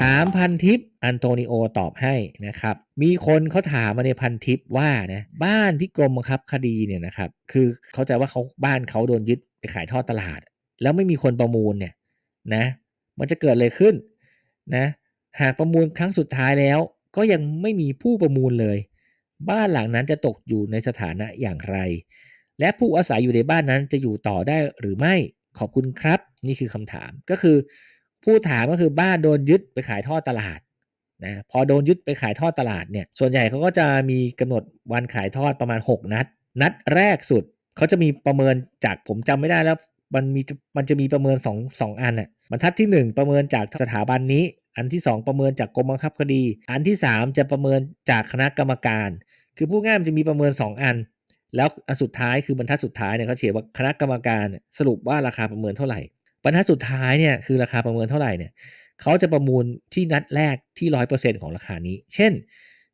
ถามพันทิปอันโตนิโอตอบให้นะครับ มีคนเขาถามมาในพันทิปว่านะบ้านที่กรมบังคับคดีเนี่ยนะครับคือเข้าใจว่าเขาบ้านเขาโดนยึดไปขายทอดตลาด แล้วไม่มีคนประมูลเนี่ยนะมันจะเกิดอะไรขึ้นนะหากประมูลครั้งสุดท้ายแล้ว ก็ยังไม่มีผู้ประมูลเลย บ้านหลังนั้นจะตกอยู่ในสถานะอย่างไร และผู้อาศัยอยู่ในบ้านนั้นจะอยู่ต่อได้หรือไม่ขอบคุณครับ นี่คือคำถามก็คือ ผู้ถามก็คือบ้านโดนยึดไปขายทอดตลาดนะพอโดนยึดไปขายทอดตลาดเนี่ยส่วนใหญ่เขาก็จะมีกำหนดวันขายทอดประมาณ 6 นัด นัดแรกสุดเขาจะมีประเมินจากผมจำไม่ได้แล้วมันมีมันจะมีประเมิน2 2อันอะบรรทัดที่ 1 ประเมินจากสถาบันนี้ อันที่ 2 ประเมินจากกรมบังคับคดี อันที่ 3 จะประเมินจากคณะกรรมการ คือผู้ง่ายมันจะมีประเมิน 2 อัน แล้วอันสุดท้ายคือบรรทัดสุดท้ายเนี่ยเขาเขียนว่าคณะกรรมการสรุปว่าราคาประเมินเท่าไหร่ บรรทัดสุดท้ายเนี่ยคือราคาประเมินเท่าไหร่เนี่ยเขาจะประมูลที่นัดแรกที่ร้อยเปอร์เซ็นของราคานี้ เช่น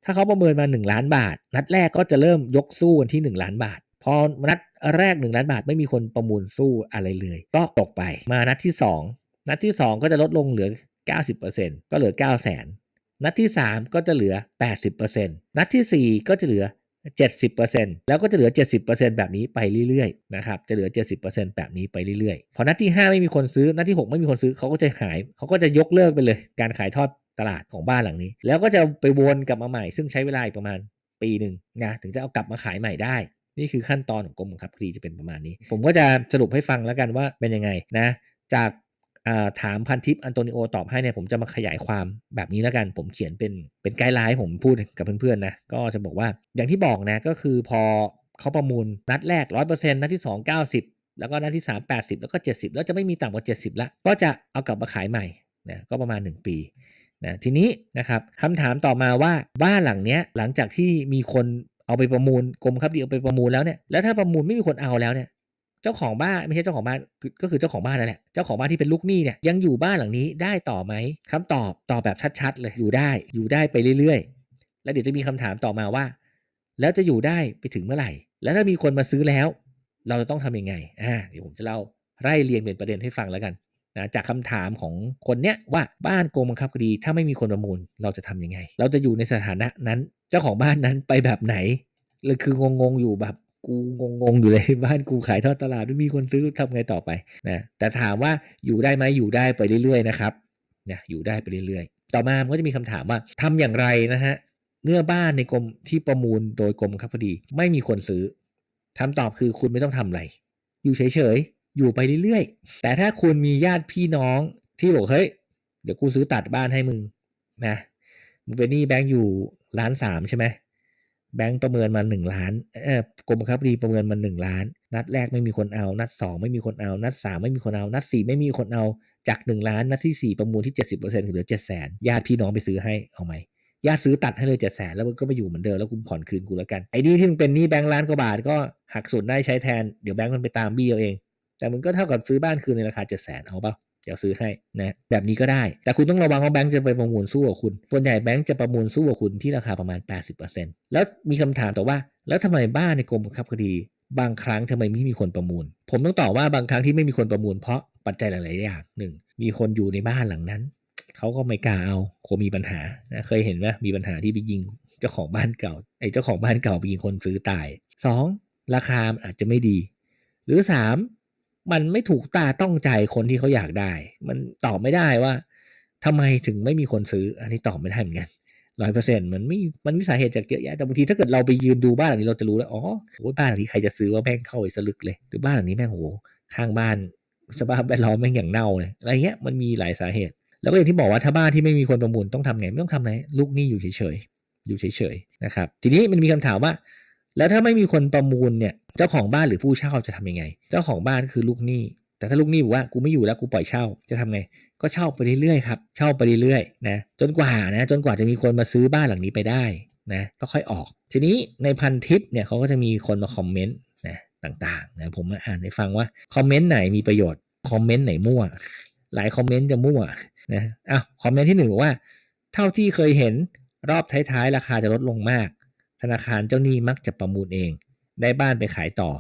ถ้าเขาประเมินมา 1 ล้านบาท นัดแรกก็จะเริ่มยกสู้กันที่ 1 ล้านบาท พอนัดแรก 1 ล้านบาทไม่มีคนประมูลสู้อะไรเลย ก็ตกไปมานัดที่ 2 นัดที่ 2 ก็จะลดลงเหลือ 90%ก็เหลือ 9 0 0 0 0 0นัดที่ 3 ก็จะเหลือ 80%นัดที่ 4 ก็จะเหลือ 70%แล้วก็จะเหลือ 70%แบบนี้ไปเรื่อยๆนะครับจะเหลือ 70%แบบนี้ไปเรื่อยๆพอนัดที่ 5 ไม่มีคนซื้อนัดที่ 6 ไม่มีคนซื้อเขาก็จะหายเขาก็จะยกเลิกไปเลย การขายทอดตลาดของบ้านหลังนี้ แล้วก็จะไปวนกลับมาใหม่ ซึ่งใช้เวลาอีกประมาณปีหนึ่งนะถึงจะเอากลับมาขายใหม่ได้นี่คือขั้นตอนของกรมบังคับคดีจะเป็นประมาณนี้ ผมก็จะสรุปให้ฟังแล้วกันว่าเป็นยังไงนะ จาก ถามพันทิปอันโตนิโอตอบให้เนี่ยผมจะมาขยายความแบบนี้แล้วกัน ผมเขียนเป็นเป็นไกด์ไลน์ผมพูดกับเพื่อนๆนะก็จะบอกว่าอย่างที่บอกนะก็คือพอเขาประมูลนัดแรก 100%นัดที่ 2 90 แล้วก็นัดที่ 3 80 แล้วก็ 70 แล้วจะไม่มีต่ำกว่า 70 ละก็จะเอากลับมาขายใหม่นะก็ประมาณ 1 ปีนะทีนี้นะครับคำถามต่อมาว่าบ้านหลังเนี้ยหลังจากที่มีคนเอาไปประมูลกรมครับดีเอาไปประมูลแล้วเนี่ยแล้วถ้าประมูลไม่มีคนเอาแล้วเนี่ย เจ้าของบ้านไม่ใช่เจ้าของบ้านก็คือเจ้าของบ้านนั่นแหละเจ้าของบ้านที่เป็นลูกหนี้เนี่ยยังอยู่บ้านหลังนี้ได้ต่อไหมคำตอบตอบแบบชัดๆเลยอยู่ได้อยู่ได้ไปเรื่อยๆ แล้วเดี๋ยวจะมีคำถามต่อมาว่า แล้วจะอยู่ได้ไปถึงเมื่อไหร่ แล้วถ้ามีคนมาซื้อแล้ว เราจะต้องทำยังไงอ่าเดี๋ยวผมจะเล่าไล่เรียงเป็นประเด็นให้ฟังแล้วกันนะจากคำถามของคนเนี้ยว่าบ้านโกงบังคับคดี ถ้าไม่มีคนประมูลเราจะทํำยังไง เราจะอยู่ในสถานะนั้น เจ้าของบ้านนั้นไปแบบไหนเลยคืองงๆอยู่แบบ กูงงๆอยู่เลยบ้านกูขายทอดตลาดไม่มีคนซื้อทำไงต่อไปนะแต่ถามว่าอยู่ได้ไหมอยู่ได้ไปเรื่อยๆนะครับนะอยู่ได้ไปเรื่อยๆ ต่อมามันก็จะมีคำถามว่าทำอย่างไรนะฮะเมื่อบ้านในกรมที่ประมูลโดยกรมคับคดี ไม่มีคนซื้อคำตอบคือคุณไม่ต้องทำอะไร อยู่เฉยๆ อยู่ไปเรื่อยๆ แต่ถ้าคุณมีญาติพี่น้องที่บอกเฮ้ย เดี๋ยวกูซื้อตัดบ้านให้มึงนะมึงเป็นหนี้แบงก์อยู่ล้านสามใช่ไหม แบงก์ประเมินมา 1 ล้านเออกรมบังคับคดีประเมินมา 1 ล้าน นัดแรกไม่มีคนเอา นัด 2 ไม่มีคนเอา นัด 3 ไม่มีคนเอา นัด 4 ไม่มีคนเอา จาก 1 ล้าน นัดที่ 4 ประมูลที่ 70%เหลือ 7 0 0 0 0 0ญาติพี่น้องไปซื้อให้ เอาไหมญาติซื้อตัดให้เลย7 0 0 0 0 0แล้วมันก็ไปอยู่เหมือนเดิมแล้วคุณผ่อนคืนกูแล้วกัน ไอ้นี่ที่มึงเป็นหนี้แบงก์ล้านกว่าบาทก็หักส่วนได้ใช้แทน เดี๋ยวแบงก์มันไปตามบี้เอาเอง แต่มันก็เท่ากับซื้อบ้านคืนในราคา7 0 0 0 0 0เอาเปล่า เดี๋ยวซื้อให้นะแบบนี้ก็ได้ แต่คุณต้องระวังว่าแบงก์จะไปประมูลสู้กับคุณ ส่วนใหญ่แบงก์จะประมูลสู้กับคุณที่ราคาประมาณ 80%แล้วมีคำถามต่อว่า แล้วทำไมบ้านในกรมบังคับคดี บางครั้งทำไมไม่มีคนประมูล ผมต้องตอบว่าบางครั้งที่ไม่มีคนประมูลเพราะปัจจัยหลาย ๆ อย่างหนึ่งมีคนอยู่ในบ้านหลังนั้นเขาก็ไม่กล้าเอาคงมีปัญหาเคยเห็นไหมมีปัญหาที่ไปยิงเจ้าของบ้านเก่าไอ้เจ้าของบ้านเก่าไปยิงคนซื้อตาย 2. ราคาอาจจะไม่ดี หรือ 3. มันไม่ถูกตาต้องใจคนที่เขาอยากได้ มันตอบไม่ได้ว่าทำไมถึงไม่มีคนซื้อ อันนี้ตอบไม่ได้เหมือนกันร้อยเปอร์เซ็นต์มันไม่มันมีสาเหตุจากเยอะแยะแต่บางทีถ้าเกิดเราไปยืนดูบ้านหลังนี้เราจะรู้แล้ว อ๋อโอ้บ้านหลังนี้ใครจะซื้อว่าแม่งเข้าไปสลึกเลย หรือบ้านหลังนี้แม่งโหข้างบ้านสภาพแวดล้อมแม่งอย่างเน่าเลย อะไรเงี้ย มันมีหลายสาเหตุ แล้วก็อย่างที่บอกว่าถ้าบ้านที่ไม่มีคนประมูลต้องทำไง ไม่ต้องทำอะไร ลูกหนี้อยู่เฉยๆ อยู่เฉยๆ นะครับ ทีนี้มันมีคำถามว่า แล้วถ้าไม่มีคนประมูลเนี่ย เจ้าของบ้านหรือผู้เช่าจะทำยังไง เจ้าของบ้านคือลูกหนี้ แต่ถ้าลูกหนี้บอกว่ากูไม่อยู่แล้วกูปล่อยเช่าจะทำไง ก็เช่าไปเรื่อยๆครับ เช่าไปเรื่อยๆนะจนกว่านะ จนกว่าจะมีคนมาซื้อบ้านหลังนี้ไปได้นะก็ค่อยออก ทีนี้ในพันทิปเนี่ยเขาก็จะมีคนมาคอมเมนต์นะต่างๆนะผมมาอ่านให้ฟังว่าคอมเมนต์ไหนมีประโยชน์คอมเมนต์ไหนมั่ว หลายคอมเมนต์จะมั่วนะอ้าวคอมเมนต์ที่หนึ่งบอกว่า เท่าที่เคยเห็นรอบท้ายๆ ราคาจะลดลงมาก ธนาคารเจ้าหนี้มักจะประมูลเอง ได้บ้านไปขายต่อ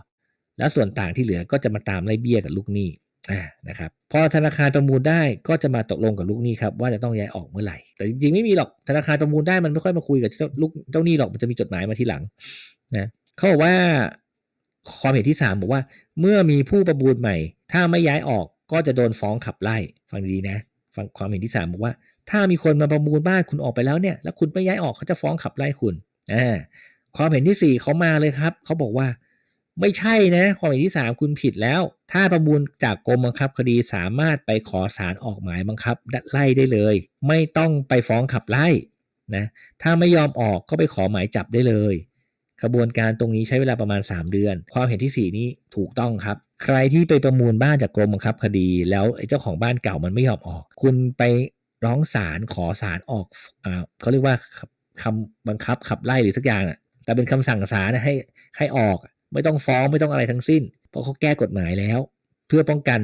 แล้วส่วนต่างที่เหลือก็จะมาตามไล่เบี้ยกับลูกหนี้อ่านะครับพอธนาคารประมูลได้ก็จะมาตกลงกับลูกหนี้ครับว่าจะต้องย้ายออกเมื่อไหร่ แต่จริงๆไม่มีหรอกธนาคารประมูลได้มันไม่ค่อยมาคุยกับเจ้าลูกเจ้าหนี้หรอกมันจะมีจดหมายมาทีหลังนะเขาบอกว่าความเห็นที่สามบอกว่า เมื่อมีผู้ประมูลใหม่ ถ้าไม่ย้ายออกก็จะโดนฟ้องขับไล่ฟังดีๆนะฟังความเห็นที่สามบอกว่า ถ้ามีคนมาประมูลบ้านคุณออกไปแล้วเนี่ยแล้วคุณไม่ย้ายออกเขาจะฟ้องขับไล่คุณอ่า ความเห็นที่สี่เขามาเลยครับ เขาบอกว่า ไม่ใช่นะ ความเห็นที่3คุณผิดแล้ว ถ้าประมูลจากกรมบังคับคดีสามารถไปขอศาลออกหมายบังคับไล่ได้เลย ไม่ต้องไปฟ้องขับไล่นะถ้าไม่ยอมออกก็ไปขอหมายจับได้เลยกระบวนการตรงนี้ใช้เวลาประมาณ 3 เดือน ความเห็นที่ 4 นี้ถูกต้องครับ ใครที่ไปประมูลบ้านจากกรมบังคับคดี แล้วเจ้าของบ้านเก่ามันไม่ยอมออก คุณไปร้องศาลขอศาลออกอเขาเรียกว่าคำบังคับขับไล่หรือสักอย่างอะ แต่เป็นคำสั่งศาลนะให้ให้ออกไม่ต้องฟ้องไม่ต้องอะไรทั้งสิ้น เพราะเขาแก้กฎหมายแล้ว เพื่อป้องกัน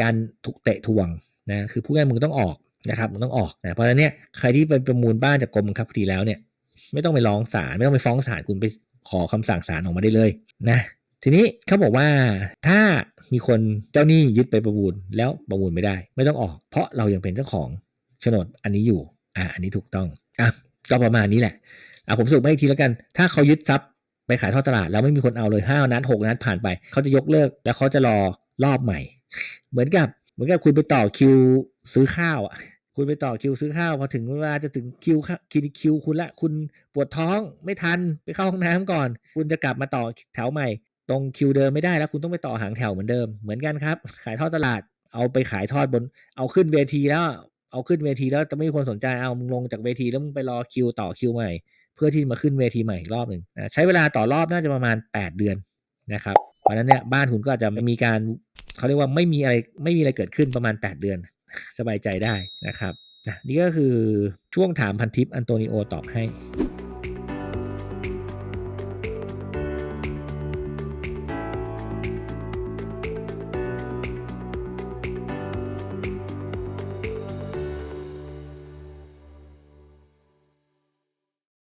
การถูกเตะทวงนะคือผู้ง่ายมึงต้องออกนะครับมึงต้องออกนะเพราะฉะนั้นเนี่ยใครที่ไปประมูลบ้านจากกรมบังคับคดีแล้วเนี่ย ไม่ต้องไปร้องศาลไม่ต้องไปฟ้องศาลคุณไปขอคำสั่งศาลออกมาได้เลยนะทีนี้เขาบอกว่าถ้ามีคนเจ้าหนี้ยึดไปประมูลแล้วประมูลไม่ได้ ไม่ต้องออก เพราะเรายังเป็นเจ้าของโฉนดอันนี้อยู่อ่าอันนี้ถูกต้องอะก็ประมาณนี้แหละ อะผมสรุปให้อีกทีแล้วกัน ถ้าเขายึดทรัพย์ไปขายทอดตลาดแล้วไม่มีคนเอาเลยห้านัดหกนัดผ่านไป เขาจะยกเลิกแล้วเขาจะรอรอบใหม่ เหมือนกับเหมือนกับคุณไปต่อคิวซื้อข้าวอะคุณไปต่อคิวซื้อข้าวพอถึงเวลาจะถึงคิวคิวคิวคุณละ คุณปวดท้องไม่ทันไปเข้าห้องน้ำก่อน คุณจะกลับมาต่อแถวใหม่ ตรงคิวเดิมไม่ได้แล้ว คุณต้องไปต่อหางแถวเหมือนเดิมเหมือนกันครับ ขายทอดตลาดเอาไปขายทอดบน เอาขึ้นเวทีแล้วเอาขึ้นเวทีแล้วจะไม่มีคนสนใจเอามึงลงจากเวทีแล้วมึงไปรอคิวต่อคิวใหม่ เพื่อที่มาขึ้นเวทีใหม่อีกรอบหนึ่งใช้เวลาต่อรอบน่าจะประมาณ 8 เดือนนะครับเพราะนั้นเนี่ยบ้านคุณก็อาจจะมีการเขาเรียกว่าไม่มีอะไรไม่มีอะไรเกิดขึ้นประมาณ 8 เดือน สบายใจได้นะครับนี่ก็คือช่วงถามพันทิปอันโตนิโอตอบให้